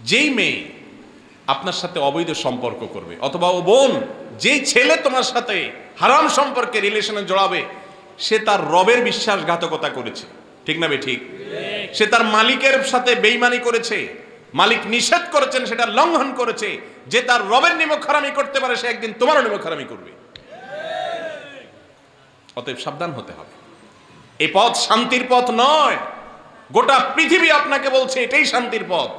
যেই মেয়ে আপনার সাথে অবৈধ সম্পর্ক করবে, অথবা ও বোন, যেই ছেলে তোমার সাথে হারাম সম্পর্কে রিলেশনে জড়াবে, সে তার রবের বিশ্বাসঘাতকতা করেছে। ঠিক না ঠিক? সে তার মালিকের সাথে বেইমানি করেছে, মালিক নিষেধ করেছেন, সেটা লঙ্ঘন করেছে, যে তার রবের নিমক হারামি করতে পারে, সে একদিন তোমারও নিমক হারামি করবে। অতএব সাবধান হতে হবে। এই পথ শান্তির পথ নয়, গোটা পৃথিবী আপনাকে বলছে এটাই শান্তির পথ।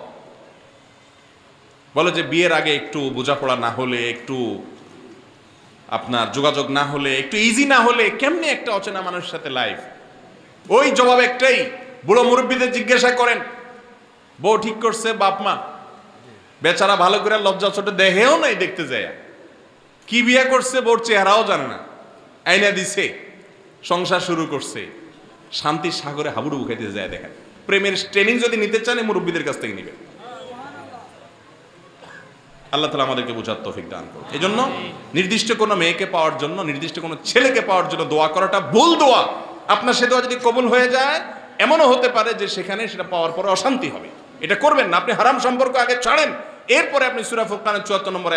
বলে যে বিয়ের আগে একটু বোঝাপড়া না হলে, একটু আপনার যোগাযোগ না হলে, একটু ইজি না হলে কেমনে একটা অচেনা মানুষের সাথে লাইফ ওই জবাব একটাই, বুড়ো মুরব্বীদের জিজ্ঞাসা করেন, বউ ঠিক করছে, বাপ মা? বেচারা ভালো করে লজ্জা ছোট দেহেও নাই দেখতে যায়। কি বিয়ে করছে বোর চেহারাও জানে না। আইনা দিছে, সংসার শুরু করছে। শান্তির সাগরে হাবুডুবু খাইতে যায় দেখেন। প্রেমের ট্রেনিং যদি নিতে চান মুরব্বীদের কাছ থেকে নিবেন। আল্লাহ তালা আমাদেরকে বোঝার তৌফিক দান করুন এই জন্য নির্দিষ্ট কোনো মেয়েকে পাওয়ার জন্য, নির্দিষ্ট কোনো ছেলেকে পাওয়ার জন্য দোয়া করাটা ভুল দোয়া। আপনার সে দোয়া যদি কবুল হয়ে যায়, এমনও হতে পারে যে সেখানে সেটা পাওয়ার পরে অশান্তি হবে। এটা করবেন না, আপনি হারাম সম্পর্ক আগে ছাড়েন। এরপরে আপনি সুরা ফুরকানের চুয়াত্তর নম্বর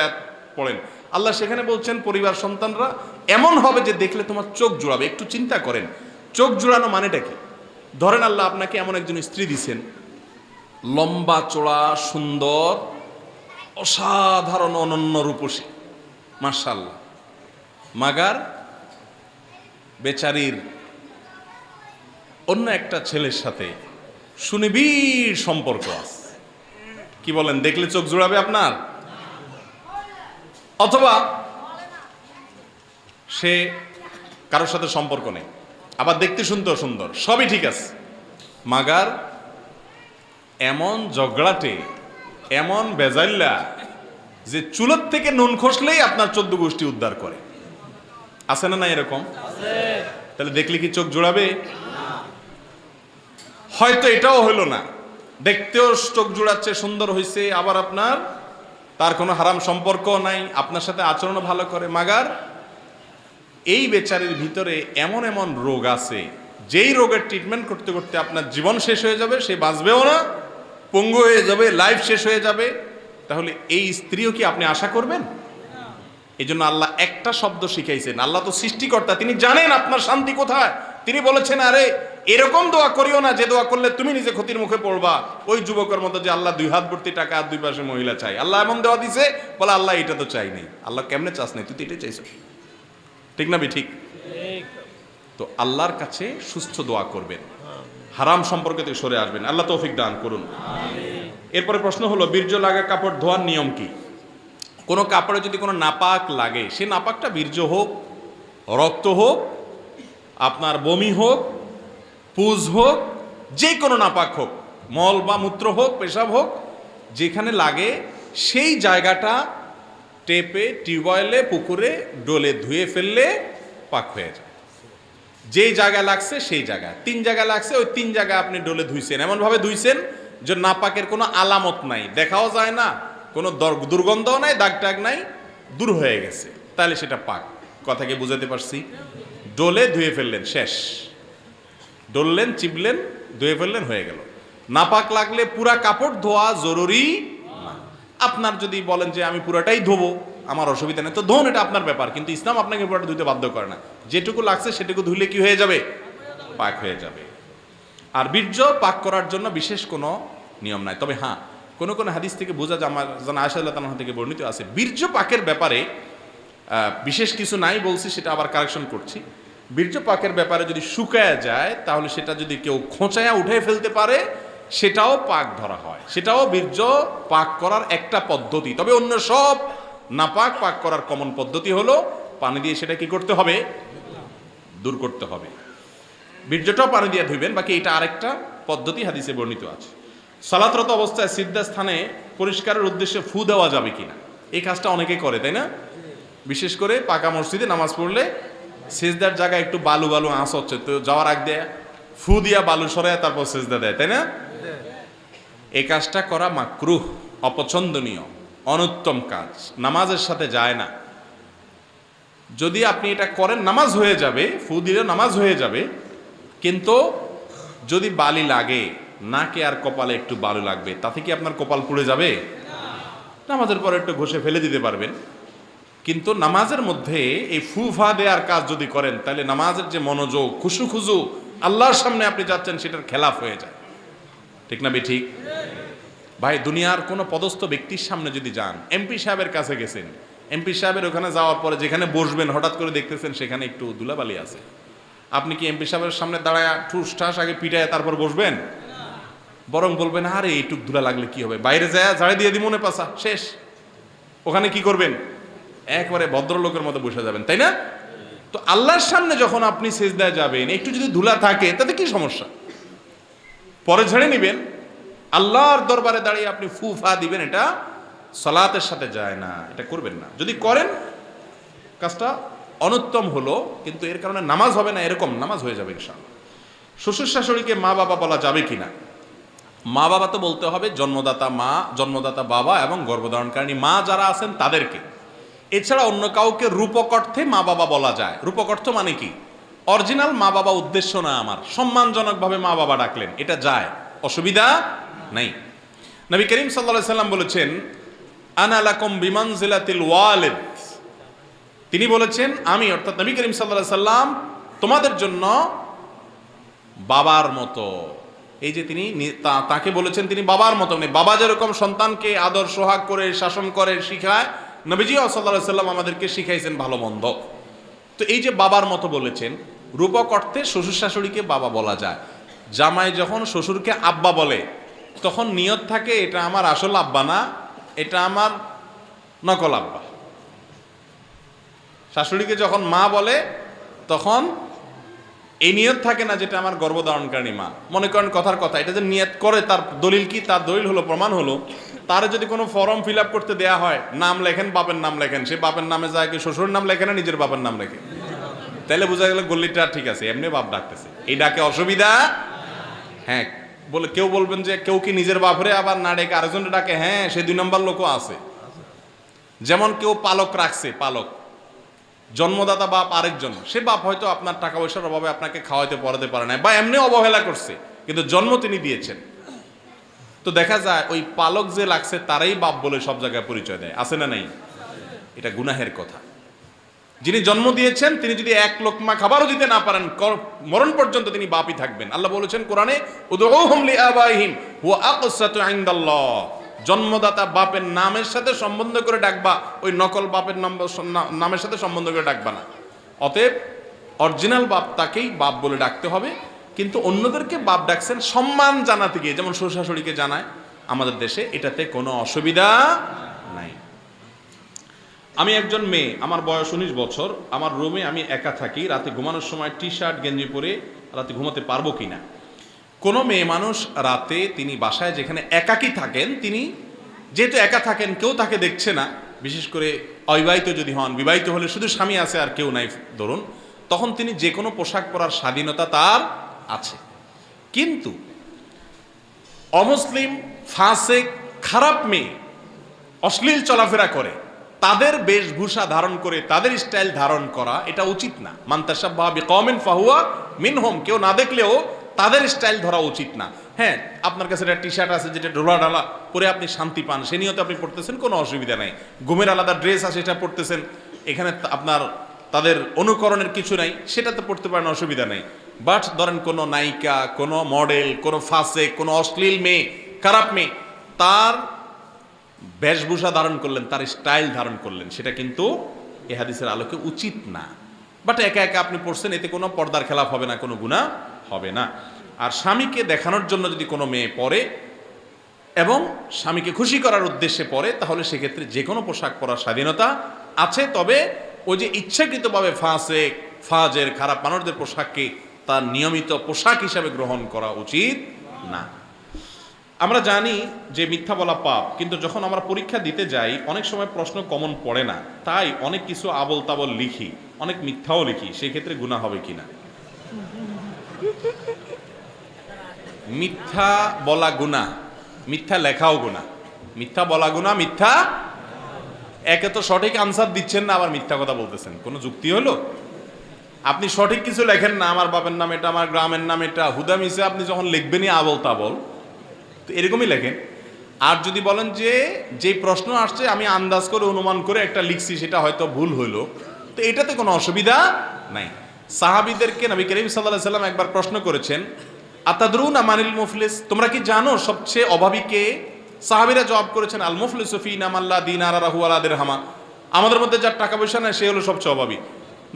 পড়েন। আল্লাহ সেখানে বলছেন, পরিবার সন্তানরা, এমন হবে যে দেখলে তোমার চোখ জোড়াবে। একটু চিন্তা করেন, চোখ জোড়ানো মানেটা কি? ধরেন আল্লাহ আপনাকে এমন একজন স্ত্রী দিছেন, লম্বা চোড়া সুন্দর অসাধারণ অনন্য রূপসী। মার্শাল্লাহ মাগার বেচারির অন্য একটা ছেলের সাথে সুনিবিড় সম্পর্ক আছে। কি বলেন, দেখলে চোখ জোড়াবে আপনার? অথবা সে কারোর সাথে সম্পর্ক নেই। আবার দেখতে শুনতেও সুন্দর। সবই ঠিক আছে। মাগার এমন ঝগড়াটে এমন বেজাল্লা যে চুলোর থেকে নুন খসলেই আপনার চোদ্দ গোষ্ঠী উদ্ধার করে। আছে না না এরকম? তাহলে দেখলে কি চোখ জোড়াবে? হয়তো এটাও হলো না। দেখতেও চোখ জোড়াচ্ছে, সুন্দর হয়েছে আবার আপনার তার কোনো হারাম সম্পর্ক নাই, আপনার সাথে আচরণও ভালো করে। মাগার, এই বেচারির ভিতরে এমন এমন রোগ আছে, যেই রোগের ট্রিটমেন্ট করতে করতে আপনার জীবন শেষ হয়ে যাবে, সে বাঁচবেও না পঙ্গু হয়ে যাবে লাইফ শেষ হয়ে যাবে তাহলে এই স্ত্রীও কি আপনি আশা করবেন? এই জন্য আল্লাহ একটা শব্দ শিখাইছেন। আল্লাহ তো সৃষ্টিকর্তা তিনি জানেন আপনার শান্তি কোথায়। তিনি বলেছেন আরে এরকম দোয়া করিও না যে দোয়া করলে তুমি নিজে ক্ষতির মুখে পড়বা। ওই যুবকের মতো যে আল্লাহ দুই হাত ভর্তি টাকা আর দুই পাশে মহিলা চাই। আল্লাহ এমন দেওয়া দিছে বলে আল্লাহ এটা তো চাই নাই। আল্লাহ কেমনে চাস নাই? তুই তো এটাই চাইছ ঠিক না বি ঠিক। তো আল্লাহর কাছে সুস্থ দোয়া করবেন। হারাম সম্পর্কে থেকে সরে আসবেন। আল্লাহ তৌফিক দান করুন। এরপরে প্রশ্ন হলো বীর্য লাগা কাপড় ধোয়ার নিয়ম কি? কোনো কাপড়ে যদি কোনো নাপাক লাগে, সে নাপাকটা বীর্য হোক, রক্ত হোক, আপনার বমি হোক, পুজ হোক, যে কোনো নাপাক হোক, মল বা মূত্র হোক, পেশাব হোক, যেখানে লাগে, সেই জায়গাটা টেপে, টিউবওয়েলে, পুকুরে, ডোলে ধুয়ে ফেললে পাক হয়ে যায়। যেই জায়গায় লাগছে সেই জায়গায় তিন জায়গায় লাগছে, ওই তিন জায়গায় আপনি ডোলে ধুইছেন। এমনভাবে ধুইছেন যে নাপাকের কোনো আলামত নাই। দেখাও যায় না, কোনো দর- দুর্গন্ধও নাই দাগ টাগ নাই, দূর হয়ে গেছে। তাহলে সেটা পাক। কথাকে বুঝাতে পারছি? ডোলে ধুয়ে ফেললেন, শেষ। ডললেন চিপলেন ধুয়ে ফেললেন, হয়ে গেল। নাপাক লাগলে পুরা কাপড় ধোয়া জরুরি। আপনার যদি বলেন যে আমি পুরাটাই ধোবো আমার অসুবিধা নেই। তো ধোন এটা আপনার ব্যাপার, কিন্তু ইসলাম আপনাকে পুরোটা ধুতে বাধ্য করে না। যেটুকু লাগছে সেটুকু ধুলে কি হয়ে যাবে? পাক হয়ে যাবে। আর বীর্য পাক করার জন্য বিশেষ কোনো নিয়ম নাই। তবে হ্যাঁ কোনো কোনো হাদিস থেকে বোঝা যায়, আমার যেন আয়সা আল্লাহ থেকে বর্ণিত আছে, বীর্য পাকের ব্যাপারে বিশেষ কিছু নাই বলছি, সেটা আবার কারেকশন করছি। বীর্য পাকের ব্যাপারে যদি শুকায় যায়, তাহলে সেটা যদি কেউ খোঁচায়া উঠে ফেলতে পারে, সেটাও পাক ধরা হয়। সেটাও বীর্য পাক করার একটা পদ্ধতি। তবে অন্য সব নাপাক পাক করার কমন পদ্ধতি হলো পানি দিয়ে সেটা কি করতে হবে? দূর করতে হবে। বীর্যটাও পানি দিয়ে ধুইবেন বাকি এটা আরেকটা পদ্ধতি হাদিসে বর্ণিত আছে। সালাতরত অবস্থায় সিদ্ধা স্থানে পরিষ্কারের উদ্দেশ্যে ফু দেওয়া যাবে কিনা? এই কাজটা অনেকে করে তাই না? বিশেষ করে পাকা মসজিদে নামাজ পড়লে সেজদার জায়গায় একটু বালু বালু আঁশ হচ্ছে তো যাওয়ার আগ দিয়ে ফু দিয়া বালু সরায় তারপর সেজদা দেয় তাই না? এই কাজটা করা মাকরুহ অপছন্দনীয়। অনুত্তম কাজ। নামাজের সাথে যায় না। যদি আপনি এটা করেন, নামাজ হয়ে যাবে, ফু দিলে নামাজ হয়ে যাবে, কিন্তু যদি বালি লাগে, নাকে আর কপালে একটু বালু লাগবে, তাতে কি আপনার কপাল পুড়ে যাবে? নামাজের পরে একটু ঘষে ফেলে দিতে পারবেন। কিন্তু নামাজের মধ্যে এই ফুফা দেওয়ার কাজ যদি করেন, তাহলে নামাজের যে মনোযোগ খুশু খুজু আল্লাহর সামনে আপনি যাচ্ছেন, সেটার খেলাফ হয়ে যায়। ঠিক না বে ঠিক ভাই, দুনিয়ার কোনো পদস্থ ব্যক্তির সামনে যদি যান, এমপি সাহেবের কাছে গেছেন, এমপি সাহেবের ওখানে যাওয়ার পরে যেখানে বসবেন, হঠাৎ করে দেখতেছেন সেখানে একটু ধুলাবালি আছে। আপনি কি এমপি সাহেবের সামনে দাঁড়ায় ঠুস ঠাস আগে পিটায় তারপর বসবেন? বরং বলবেন, আরে, এইটুক ধুলা লাগলে কি হবে? বাইরে যায় ঝাড়ে দিয়ে দি মনে পাসা শেষ। ওখানে কি করবেন? একবারে ভদ্রলোকের মতো বসে যাবেন, তাই না? তো আল্লাহর সামনে যখন আপনি সেজদায় যাবেন, একটু যদি ধুলা থাকে, তাতে কি সমস্যা? পরে ঝেড়ে নিবেন আল্লাহর দরবারে দাঁড়িয়ে আপনি ফুফা দিবেন, এটা সলাতের সাথে যায় না, এটা করবেন না। যদি করেন, কাজটা অনুত্তম হলো, কিন্তু এর কারণে নামাজ হবে না, এরকম নামাজ হয়ে যাবে ইনশাআল্লাহ। শ্বশুর শাশুড়িকে মা বাবা বলা যাবে কিনা? মা বাবা তো বলতে হবে, জন্মদাতা মা, জন্মদাতা বাবা এবং গর্ভধারণকারী মা যারা আছেন তাদেরকে। এছাড়া অন্য কাউকে রূপক অর্থে মা বাবা বলা যায়। রূপক অর্থ মানে কি? অরিজিনাল মা বাবা উদ্দেশ্য না আমার। সম্মানজনকভাবে মা বাবা ডাকলেন, এটা যায়। অসুবিধা নাই। নবী করিম সাল্লা সাল্লাম বলেছেন আনালাকম বিমান জিলাতিল ওয়ালেদ। তিনি বলেছেন, আমি অর্থাৎ নবী করিম সাল্লা সাল্লাম তোমাদের জন্য বাবার মতো। এই যে তিনি তাকে বলেছেন তিনি বাবার মতো। মানে বাবা যেরকম সন্তানকে আদর, সোহাগ করে, শাসন করে, শিখায় নবীজি সাল্লাহ সাল্লাম আমাদেরকে শিখাইছেন ভালো, মন্দ। তো এই যে বাবার মতো বলেছেন, রূপক অর্থে শ্বশুর শাশুড়িকে বাবা বলা যায়। জামাই যখন শ্বশুরকে আব্বা বলে তখন নিয়ত থাকে, এটা আমার আসল আব্বা না, এটা আমার নকল আব্বা। শাশুড়িকে যখন মা বলে, তখন এই নিয়ত থাকে না যেটা আমার গর্ভধারণকারী মা। মনে করেন কথার কথা, এটা যে নিয়ত করে তার দলিল কি, তার দলিল হলো, প্রমাণ হলো, তার যদি কোনো ফর্ম ফিল আপ করতে দেয়া হয়, নাম লেখেন, বাপের নাম লেখেন, সে বাপের নামে যায় কি শ্বশুর নাম লেখে না, নিজের বাপের নাম লেখে? তাহলে বোঝা গেল গল্লিটা ঠিক আছে, এমনি বাপ ডাকতেছে। এই ডাকে অসুবিধা? হ্যাঁ বলে কেউ বলবেন যে কেউ কি নিজের বাপরে আবার না ডেকে আরেকজনের ডাকে? হ্যাঁ সে দুই নম্বর লোকও আছে। যেমন কেউ পালক রাখছে, পালক। জন্মদাতা বাপ আরেকজন। সে বাপ হয়তো আপনার টাকা পয়সার অভাবে আপনাকে খাওয়াইতে, পড়াতে পারে না বা এমনি অবহেলা করছে, কিন্তু জন্ম তিনি দিয়েছেন। তো দেখা যায়, ওই পালক যে লাগছে তারাই বাপ বলে সব জায়গায় পরিচয় দেয়। আছে না নাই? এটা গুনাহের কথা। যিনি জন্ম দিয়েছেন, তিনি যদি এক লোকমা খাবারও দিতে না পারেন মরণ পর্যন্ত তিনি বাপই থাকবেন। আল্লাহ বলেছেন কোরআনে জন্মদাতা বাপের নামের সাথে সম্বন্ধ করে ডাকবা, ওই নকল বাপের নামের সাথে সম্বন্ধ করে ডাকবা না। অতএব, অরিজিনাল বাপ তাকেই বাপ বলে ডাকতে হবে, কিন্তু অন্যদেরকে বাপ ডাকছেন সম্মান জানাতে গিয়ে, যেমন শ্বশুর শাশুড়িকে জানায়, আমাদের দেশে এটাতে কোনো অসুবিধা নাই। আমি একজন মেয়ে, আমার বয়স উনিশ বছর, আমার রুমে আমি একা থাকি, রাতে ঘুমানোর সময় টি শার্ট গেঞ্জি পরে রাতে ঘুমাতে পারব কিনা? কোনো মেয়ে মানুষ রাতে তিনি বাসায় যেখানে একাকী থাকেন, তিনি যেহেতু একা থাকেন, কেউ তাকে দেখছে না, বিশেষ করে অবিবাহিত যদি হন, বিবাহিত হলে শুধু স্বামী আছে আর কেউ নাই, ধরুন, তখন তিনি যে কোনো পোশাক পরার স্বাধীনতা তার আছে। কিন্তু অমুসলিম ফাঁসে খারাপ মেয়ে, অশ্লীল চলাফেরা করে তাদের বেশভূষা ধারণ করে, তাদের স্টাইল ধারণ করা এটা উচিত না। মান্তাসাব্বাহ বিকমিন ফাহুয়া মিনহুম, কেউ না দেখলেও তাদের স্টাইল ধরা উচিত না। হ্যাঁ আপনার কাছে একটা টি শার্ট আছে যেটা ঢোলা ঢালা পরে আপনি শান্তি পান, সে নিয়েও তো আপনি পড়তেছেন, কোনো অসুবিধা নাই। ঘুমের আলাদা ড্রেস আছে সেটা পড়তেছেন, এখানে আপনার তাদের অনুকরণের কিছু নাই, সেটাতে পড়তে পারেন, অসুবিধা নেই। বাট ধরেন কোনো নায়িকা, কোনো মডেল কোনো ফাঁসে কোনো অশ্লীল মেয়ে, খারাপ মেয়ে, তার বেশভূষা ধারণ করলেন, তার স্টাইল ধারণ করলেন। সেটা কিন্তু এ হাদিসের আলোকে উচিত না। বাট একা একা আপনি পড়ছেন, এতে কোনো পর্দার খেলাফ হবে না, কোনো গুণা হবে না। আর স্বামীকে দেখানোর জন্য যদি কোনো মেয়ে পরে এবং স্বামীকে খুশি করার উদ্দেশ্যে পরে তাহলে সেক্ষেত্রে যে কোনো পোশাক পরার স্বাধীনতা আছে। তবে ওই যে ইচ্ছাকৃতভাবে ফাঁসে ফাজের, খারাপ মানুষদের পোশাককে তার নিয়মিত পোশাক হিসাবে গ্রহণ করা উচিত না। আমরা জানি যে মিথ্যা বলা পাপ, কিন্তু যখন আমরা পরীক্ষা দিতে যাই, অনেক সময় প্রশ্ন কমন পড়ে না। তাই অনেক কিছু আবল তাবল লিখি, অনেক মিথ্যাও লিখি সেক্ষেত্রে গুণা হবে কিনা? মিথ্যা বলা গুণা মিথ্যা লেখাও গুণা মিথ্যা বলা গুণা মিথ্যা? একে তো সঠিক আনসার দিচ্ছেন না, আবার মিথ্যা কথা বলতেছেন। কোনো যুক্তি হলো? আপনি সঠিক কিছু লেখেন না, আমার বাপের নাম এটা, আমার গ্রামের নাম এটা হুদা মিশে আপনি যখন লিখবেনই আবল তাবল তো এরকমই লেখেন। আর যদি বলেন যে যে প্রশ্ন আসছে, আমি আন্দাজ করে অনুমান করে একটা লিখছি, সেটা হয়তো ভুল হইল তো এটাতে কোনো অসুবিধা নাই। সাহাবিদেরকে নবী করিম সাল্লাহ সাল্লাম একবার প্রশ্ন করেছেন, আতাদরুন আমানিল মুফলিস? তোমরা কি জানো সবচেয়ে অভাবী কে? সাহাবিরা জবাব করেছেন, আল মুফলিস ফিন আমাল্লা দিন আর রাহু আলাদের হামা আমাদের মধ্যে যার টাকা পয়সা নেয় সে হলো সবচেয়ে অভাবী।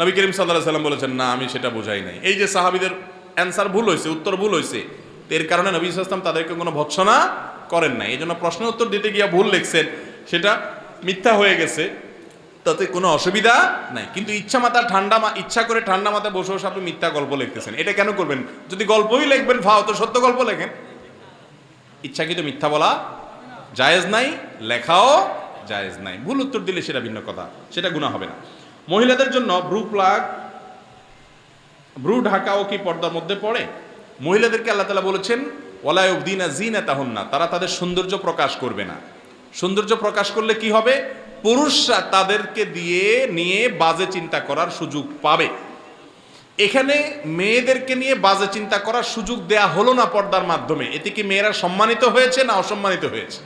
নবী করিম সাল্লাহ সাল্লাম বলেছেন, না, আমি সেটা বোঝাই নাই। এই যে সাহাবিদের অ্যান্সার ভুল হয়েছে উত্তর ভুল হয়েছে এর কারণে নবী ইসলাম তাদেরকে কোনো ভৎসনা করেন নাই। এই জন্য প্রশ্ন উত্তর দিতে গিয়ে ভুল লিখছেন, সেটা মিথ্যা হয়ে গেছে, তাতে কোনো অসুবিধা নাই। কিন্তু ইচ্ছা মাথা ঠান্ডা মা- ইচ্ছা করে ঠান্ডা মাথায় বসে বসে আপনি মিথ্যা গল্প লিখতেছেন। এটা কেন করবেন? যদি গল্পই লিখবেন ফাও তো সত্য গল্প লেখেন। ইচ্ছাকৃত মিথ্যা বলা জায়েজ নাই, লেখাও জায়েজ নাই। ভুল উত্তর দিলে সেটা ভিন্ন কথা, সেটা গুণা হবে না। মহিলাদের জন্য ব্রু প্লাগ, ব্রু ঢাকাও কি পর্দার মধ্যে পড়ে? মহিলাদেরকে আল্লাহ তালা বলেছেন ওলায় উদ্দিনা জিনা তাহন না তারা তাদের সৌন্দর্য প্রকাশ করবে না। সৌন্দর্য প্রকাশ করলে কি হবে? পুরুষরা তাদেরকে দিয়ে নিয়ে বাজে চিন্তা করার সুযোগ পাবে। এখানে মেয়েদেরকে নিয়ে বাজে চিন্তা করার সুযোগ দেয়া হলো না পর্দার মাধ্যমে। এতে কি মেয়েরা সম্মানিত হয়েছে না অসম্মানিত হয়েছে?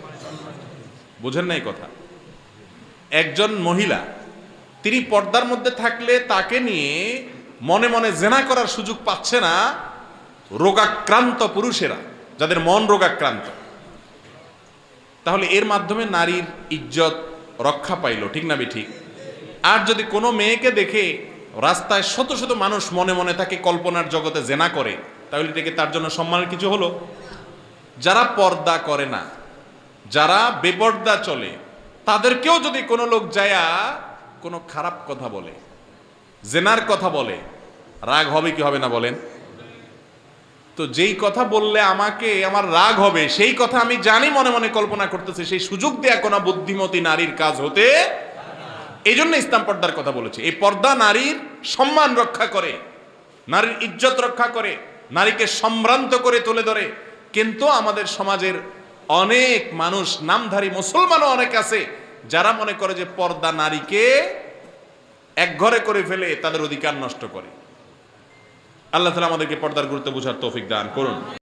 বুঝেন নাই কথা। একজন মহিলা, তিনি পর্দার মধ্যে থাকলে তাকে নিয়ে মনে মনে জেনা করার সুযোগ পাচ্ছে না রোগাক্রান্ত পুরুষেরা, যাদের মন রোগাক্রান্ত। তাহলে এর মাধ্যমে নারীর ইজ্জত রক্ষা পাইল, ঠিক না ঠিক আর যদি কোনো মেয়েকে দেখে রাস্তায় শত শত মানুষ মনে মনে তাকে কল্পনার জগতে জেনা করে, তাহলে এটাকে তার জন্য সম্মানের কিছু হলো? যারা পর্দা করে না, যারা বেপর্দা চলে, তাদেরকেও যদি কোনো লোক যায়া কোনো খারাপ কথা বলে, জেনার কথা বলে, রাগ হবে কি হবে না বলেন? তো যেই কথা বললে আমাকে আমার রাগ হবে, সেই কথা আমি জানি, মনে মনে কল্পনা করতেছি, সেই সুযোগ দেয়া কোনো বুদ্ধিমতী নারীর কাজ হতে এই জন্য ইসলাম পর্দার কথা বলেছে। এই পর্দা নারীর সম্মান রক্ষা করে, নারীর ইজ্জত রক্ষা করে, নারীকে সম্ভ্রান্ত করে তুলে ধরে। কিন্তু আমাদের সমাজের অনেক মানুষ, নামধারী মুসলমানও অনেক আছে, যারা মনে করে যে পর্দা নারীকে এক ঘরে করে ফেলে তাদের অধিকার নষ্ট করে। আল্লাহ তালা আমাদেরকে পর্দার গুরুত্ব বোঝার তৌফিক দান করুন।